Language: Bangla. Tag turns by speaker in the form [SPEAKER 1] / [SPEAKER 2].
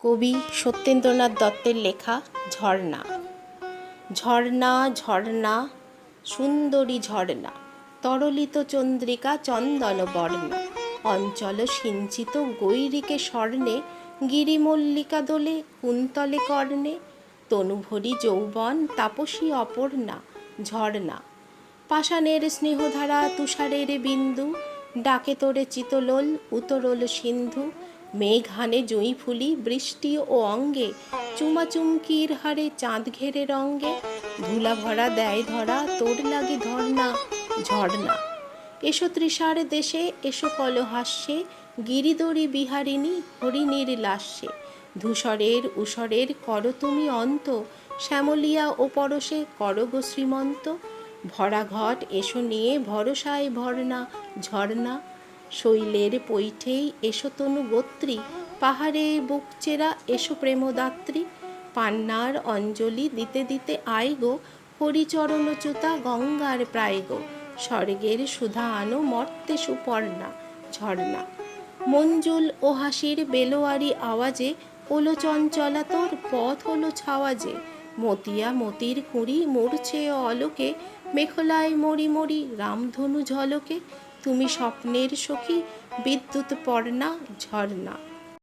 [SPEAKER 1] কবি সত্যেন্দ্রনাথ দত্তের লেখা ঝর্ণা। ঝর্ণা ঝর্ণা, সুন্দরী ঝর্ণা, তরলিত চন্দ্রিকা চন্দন বর্ণা, অঞ্চল সিঞ্চিত গৈরিকে স্বর্ণে, গিরিমল্লিকা দোলে কুন্তলে কর্ণে, তনুভরি যৌবন তাপসী অপর্ণা, ঝর্ণা। পাষাণের স্নেহধারা তুষারের বিন্দু, ডাকে তোরে চিতলোল, উতরোল সিন্ধু মেঘ হানে জুঁই ফুলি, বৃষ্টি ও অঙ্গে, চুমাচুমকির হারে চাঁদ ঘেরে রঙ্গে ধুলা ভরা দেয় ধরা, তোর লাগে ধর্ণা, ঝর্ণা। এসো তৃষার দেশে, এসো কলহাস্যে, গিরিদরি বিহারিণী, হরিণীর লাস্যে ধূসরের উসরের কর তুমি অন্ত, শ্যামলিয়া ও পরশে করগ শ্রীমন্ত। ভরা ঘট এসো নিয়ে, ভরসায় ভরনা, ঝর্ণা শৈলের পৈঠেই এসো তনু গোত্রী, পাহাড়ে বুক চেরা এসো প্রেমদাত্রী। পান্নার অঞ্জলি দিতে দিতে আই গো হরিচরণচ্যুতা গঙ্গার প্রায় গো। স্বর্গের সুধা আনো মর্তে সুপর্ণা, ঝর্ণা। মঞ্জুল ও হাসির বেলোয়ারি আওয়াজে, ওলো চঞ্চলা তোর পথ হলো ছাওয়াজে। মতিয়া মতির কুঁড়ি মরছে অলোকে, মেখলায় মরি মরি রামধনু ঝলকে, তুমি স্বপ্নের সখী, বিদ্যুৎ পর্ণা ঝর্ণা